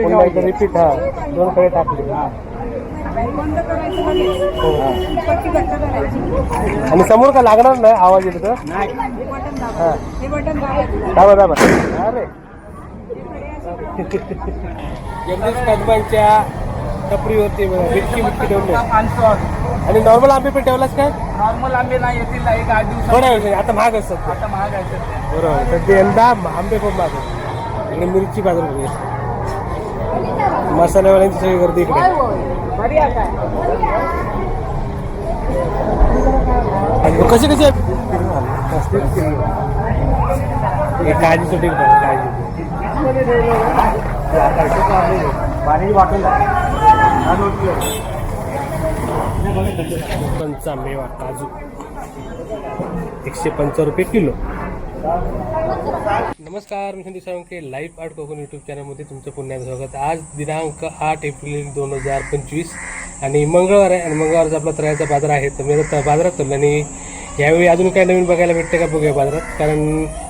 Repeat हा. दोन कडे टाकले. बंद करायचं लगेच. हो. आणि समोर का लागणार नाही आवाज येतो हे. दाबा दाबा दाबा अरे. जगदीश कदमांच्या टपरीवरती मिरची मिरची ठेवली. आणि नॉर्मल आंबे पण ठेवलास काय? नॉर्मल आंबे नाही येतील एक आठ थोड्या वेळ आता महाग असतात. आता महाग सध्या बरोबर तर ते यंदा आंबे खूप महाग आणि मिरची बाजार मसाल्यावाल्यांची सगळी गर्दी इकडे. कशी कशी? आहे? काळजी सुटी काळजी पाणी वाटून पंचा मेवा काजू एकशे पंचावन्न रुपये किलो. नमस्कार मी Sandeep Salunke life art Konkan YouTube चॅनलमध्ये तुमचं पुन्हा स्वागत. आज दिनांक आठ एप्रिल दोन हजार पंचवीस आणि मंगळवार आहे आणि मंगळवारचा आपला त्रयाचा बाजार आहे. तर मी आता बाजारात चाललो आणि यावेळी अजून काय नवीन बघायला भेटतं का बघूया बाजारात. कारण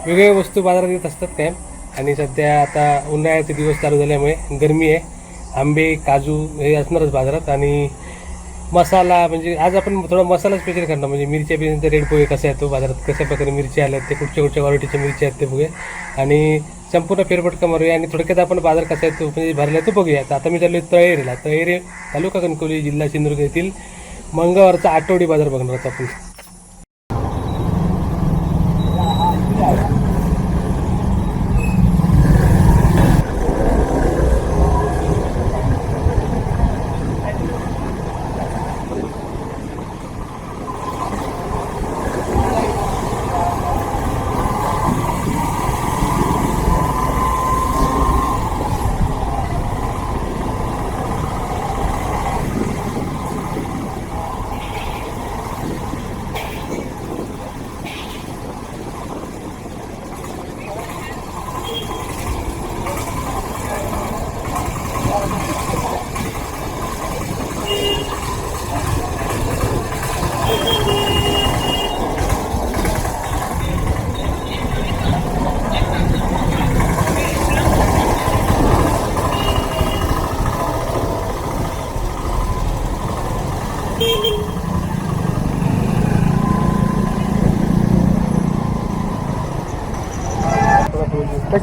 वेगवेगळ्या वस्तू बाजारात येत असतात काय आणि सध्या आता उन्हाळ्याचे दिवस चालू झाल्यामुळे गरमी आहे. आंबे काजू हे असणारच बाजारात आणि मसाला म्हणजे आज आपण थोडा मसाला स्पेशल करणार. म्हणजे मिरच्या बिरच्या रेट पोहे कसा येतो बाजारात कशा प्रकारे मिरच्या आल्या आहेत ते कुठच्या कुठच्या क्वालिटीच्या मिरच्या आहेत ते बघूया. आणि संपूर्ण फेरफटका मारूया आणि थोडक्यात आपण बाजार कसा येतो म्हणजे भरला तो बघूया. आता मी चाललो तळेरेला. तळेरे तालुका कणकवली जिल्हा सिंधुदुर्ग येथील मंगळवारचा आठवडी बाजार बघणार आहोत आपण.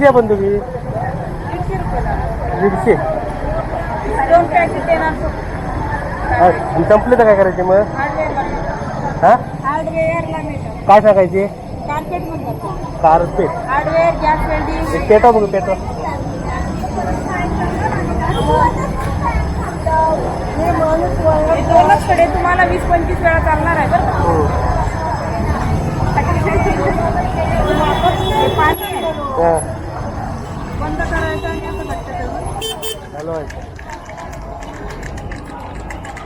कशी आहे पण तुम्ही? दीडशे. संपले तर काय करायचे मग? हा? काय सांगायचे? कार्पेट पेटवा बघू पेटवा. दोनच कडे तुम्हाला वीस पंचवीस वेळा चालणार आहे बरं पाणी. हा. बंद करायचं आणि असं घट्ट ठेवून.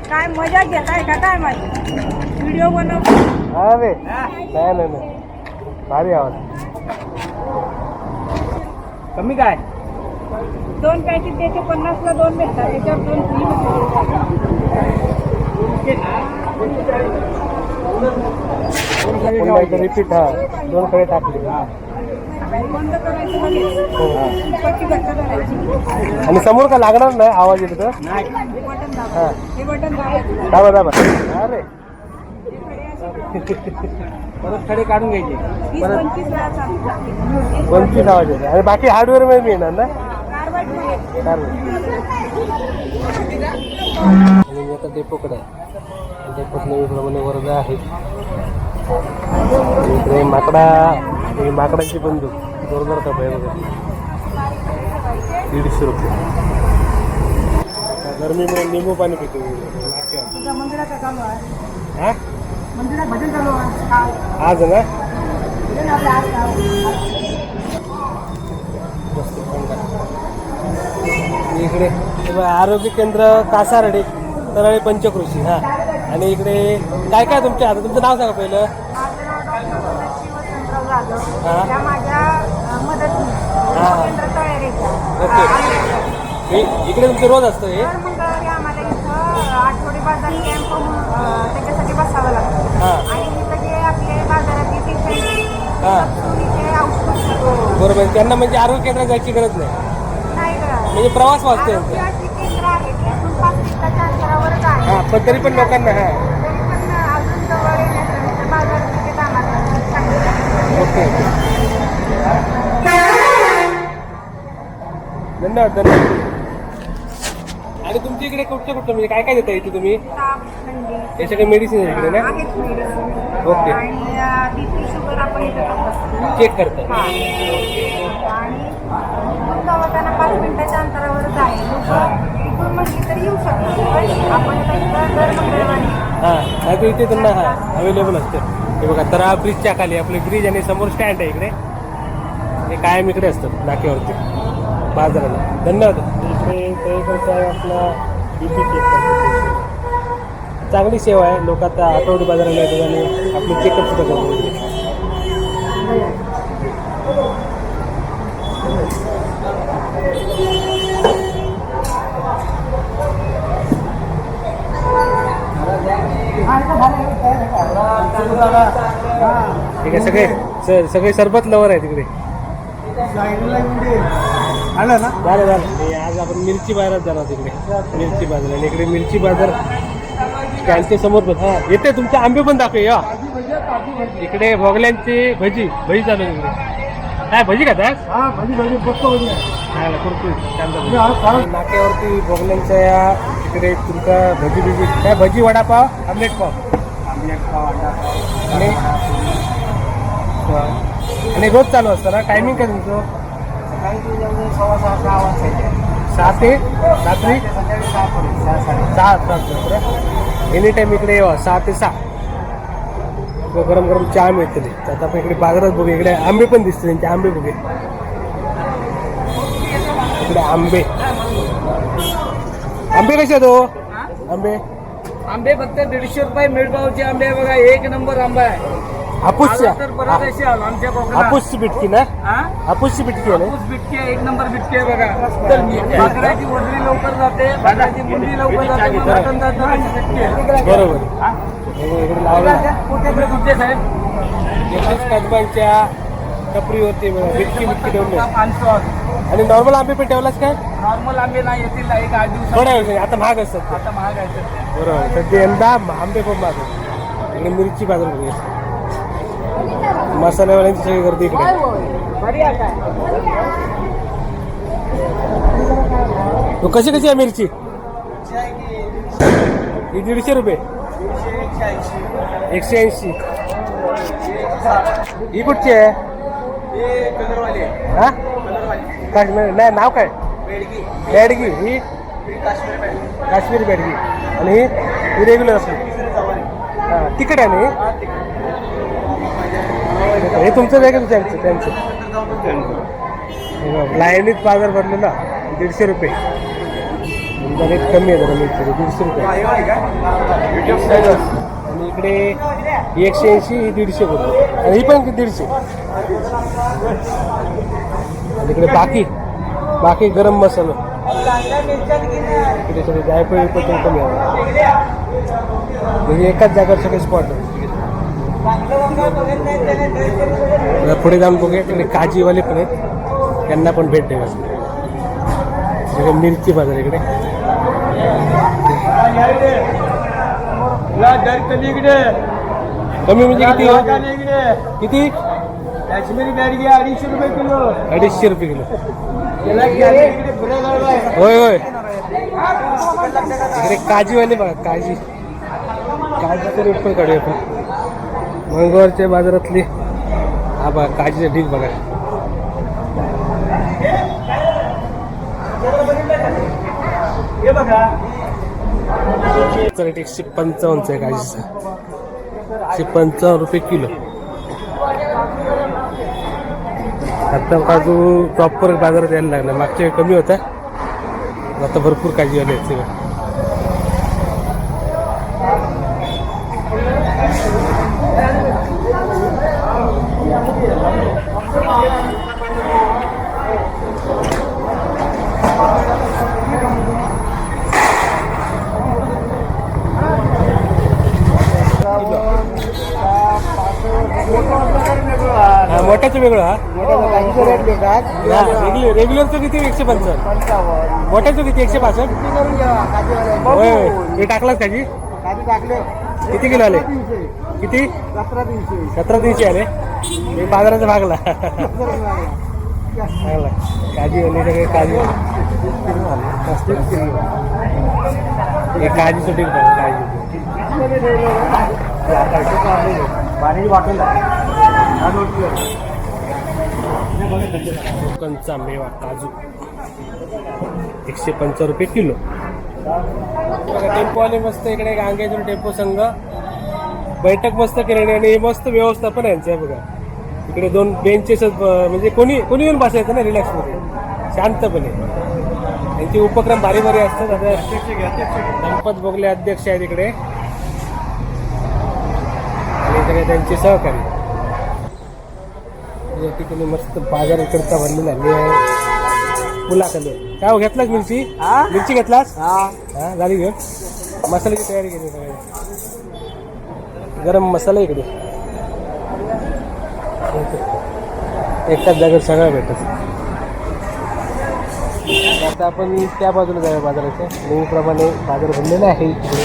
काय मजा घेताय का? काय माझी व्हिडिओ बनव. अरे नाही नाही नाही भारी आवाज. कमी काय? दोन पॅकेट त्याचे पन्नासला दोन भेटतात. त्याच्यावर दोन फ्री पुन्हा एकदा रिपीट हा. दोन कडे टाकले. बंद करायचं लगेच. हो. पट्टी घट्ट करायची. आणि समोर का लागणार नाही आवाज येतो तर? नाही हे बटन दाबा. हा. बटन दाबायचं दाबा दाबा. अरे. परत खडे काढून घ्यायचे. वीस पंचवीस वेळा चालू. पंचवीस आवाज येतो. आणि बाकी हार्डवेअरमध्ये मिळणार ना? मध्ये. चालेल. आणि मी आता डेपोकडे आहे. डेपोत नेहमीप्रमाणे वर्ग आहेत इकडे माकडा. ही माकडांची बंदूक जोरदार आहे बघा. दीडशे रुपये. गरमीमुळे लिंबू पाणी पितो. हा. आज ना. इकडे आरोग्य केंद्र कासारडे तरळे पंचकृषी हा. आणि इकडे काय काय तुमच्या आता तुमचं नाव सांगा पहिलं. त्या माझ्या हे. इकडे तुमचं रोज असतं हे? दर मंगळवारी आम्हाला इथं आठवडी बाजार कॅम्प म्हणून त्याच्यासाठी बसावं लागतं. आणि इथं जे आपले बाजारातले पेशंट हां. बरोबर. त्यांना म्हणजे आरोग्य केंद्रात जायची गरज नाही. म्हणजे प्रवास वाचतो केंद्र आहे. हा पण तरी पण लोकांना हा तरी पण अजून जवळ येण्याचं बाजार तिकीट आम्हाला सांगितलं ओके धन्यवाद धन्यवाद. आणि तुमच्या इकडे कुठच्या कुठलं म्हणजे काय काय देता इथे तुम्ही? हे सगळे मेडिसिन आहे इकडे ना? ओके. चेक करता. हा. पाच मिनिटाच्या अंतरावरच आहे. लोक इथून म्हटली तर येऊ शकतात. पण आपण दर मंगळवारी हां. नाही तर इथे त्यांना हा अवेलेबल असतं. हे बघा तरा ब्रिजच्या खाली आपले ब्रिज आणि समोर स्टँड आहे इकडे. हे कायम इकडे असतं नाक्यावरती. बाजाराला. धन्यवाद. इकडे आहे आपला चेक चांगली सेवा आहे. लोक आता आठवडी बाजाराला येतात आणि आपले चेकअप सुद्धा करतात. इकडे. ठीक आहे सगळे स- सगळे सरबत लवर आहे तिकडे आलं ना झालं. झालं आज आपण मिरची बाजारात जाणार तिकडे मिरची बाजार. आणि इकडे मिरची बाजार स्टँडच्या समोर पण. हा येते तुमचे आंबे पण दाखवे या. इकडे भोगल्यांची भजी भजी चालू आहे इकडे. काय भजी का त्यास हा भाजी भाजी बघतो भाजी खायला कुरकुरीत कांदा नाक्यावरती भोगल्यांच्या या इकडे तुमचा भजी बिजी काय भजी वडापाव आमलेट पाव. आणि आणि रोज चालू असतं ना? टायमिंग काय तुमचं? सव्वा सहा सहा वाजता सहा ते रात्री सहा सहा एनी टाइम इकडे यावं सहा ते सहा. गरम गरम चहा मिळते ते. तर आता आपण इकडे बाजारात बघू इकडे आंबे पण दिसते त्यांचे. आंबे बघू इकडे आंबे. आंबे कसे आहेत हो? आंबे? आंबे फक्त दीडशे रुपये मिळगावचे आंबे आहे बघा एक नंबर आंबा आहे. हापूसच्या आला तर परत येशाल आमच्या कोकणात. हापूसची बिटकी ना? हा? हापूसची बिटकी आहे ना? हापूस बिटकी आहे, एक नंबर बिटकी आहे बघा. भाकऱ्याची वडली लवकर जाते भाकऱ्याची मुंडी लवकर जाते मटण जातं अशी बिटकी आहे. बरोबर. हा? इकडे साहेब? टपरीवरती बिटकी बिटकी. आणतो आणि नॉर्मल आंबे पण ठेवलाच काय नॉर्मल आंबे नाही येतील एक आठ थोड्या वेळ आता महाग असतात. आता महाग आहे सध्या. बरोबर तर ते यंदा आंबे पण आहेत. इकडे मिरची बाजार बघूया. मसाल्यावाल्यांची सगळी गर्दी इकडे. तो कशी कशी आहे मिरची? ही दीडशे रुपये. एकशे ऐंशी. ही कुठची आहे. हा? काश्मीर नाही नाव काय? बेडगी. ही? काश्मीरी बेडगी. आणि ही? रेग्युलर असली. हां तिकट आहे ना ही? हे तुमचं वेगळं त्यांचं त्यांचं. हे बघ, लाईनीत बाजार भरलेला दीडशे रुपये. रेट कमी आहे जरा मिरची दीडशे रुपये. आणि इकडे ही एकशे ऐंशी ही दीडशे रुपये आणि ही पण दीडशे. आणि इकडे बाकी. बाकी गरम मसाला. इकडे सगळे जायफळ पण कमी आहे. म्हणजे एकाच जागेवर सगळे स्पॉट पुढे जाऊन बघूया. तिकडे काजीवाले पण आहेत. त्यांना पण भेट द्यावी सगळे मिरची बाजार इकडे. कमी म्हणजे किती? किती? काश्मीरी बॅडगी अडीचशे रुपये किलो. अडीचशे रुपये. होय होय. इकडे काजीवाले बघा काजी. काजीचे रेट पण काढूया आपण. मंगळवारच्या बाजारातली हा बघा काजीचा ढीक बघा. एकशे पंचावन्नचा आहे काजीचा. एकशे पंचावन्न रुपये किलो. आता काजू प्रॉपर बाजारात यायला लागला. मागच्या वेळी कमी होता आता भरपूर काजीवाले आहेत सगळे. हा, मोठ्याचं वेगळं हा? रेग्युलर रेग्युलरचं किती? एकशे पंचावन्न. मोठ्याचं किती? एकशे पासष्ट? होय होय. हे टाकलाच काजी किती किलो आले? किती? सतरा तीनशे आले. हे बाजाराचा भागला भागला काजी वाले सगळे काजू. मस्त. हे काजू सुटी काजू. पाण्याची बॉटल कोकणचा मेवा काजू. एकशे पंचावन्न रुपये किलो. बघा टेम्पो आले मस्त इकडे गांगेजून टेम्पो संघ. बैठक मस्त केलेली आणि हे मस्त व्यवस्थापन आहे यांचं बघा. इकडे दोन बेंचेस म्हणजे कोणी कोणी येऊन बसायचं ना रिलॅक्समध्ये? शांतपणे. यांचे उपक्रम भारी भारी असतात. आता गणपत बोगले अध्यक्ष आहेत इकडे. सगळे त्यांचे सहकारी. या ठिकाणी मस्त बाजार इकडचा भरलेला आहे. आहे. काय हो, घेतलास मिरची? मिरची घेतलास? हा. हा झाली घेऊन. मसाल्याची तयारी केली सगळी. गरम मसाला इकडे. एकाच जागेवर सगळं भेटत. आता आपण त्या बाजूला जाऊया बाजाराच्या. नेहमीप्रमाणे बाजार भरलेला आहे इकडे.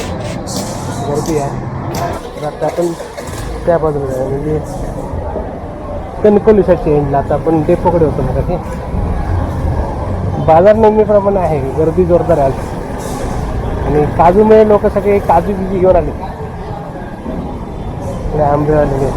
गर्दी आहे. तर आता आपण त्या बाजूला आहे म्हणजे कणकोली एंडला आता आपण डेपोकडे होतो मग ते बाजार नेहमीप्रमाणे आहे गर्दी जोरदार आहे आणि काजूमुळे लोक सगळे काजू बिजू घेऊन आले. आंबे आलेले.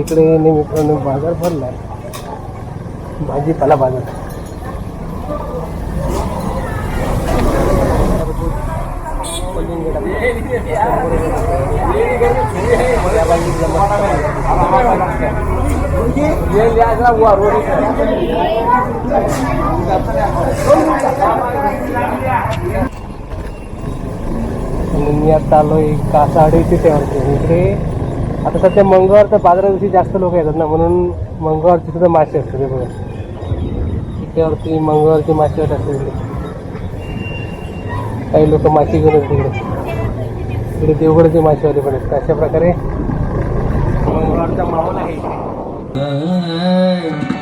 इकडे बाज़ार भरला भाजीपाला बाज़ार। मी आता आलो एक साडे तेव्हा इकडे. आता सध्या मंगळवार तर बाजारा दिवशी जास्त लोक येतात ना म्हणून मंगळवारची सुद्धा मासे असतात ते बघा. तिथेवरती मंगळवारची मासे असतात तिकडे काही लोक मासे घेऊन तिकडे. तिकडे इकडे देवगडचे मासेवाले पण असतात अशा प्रकारे मंगळवारचा माहोल आहे इकडे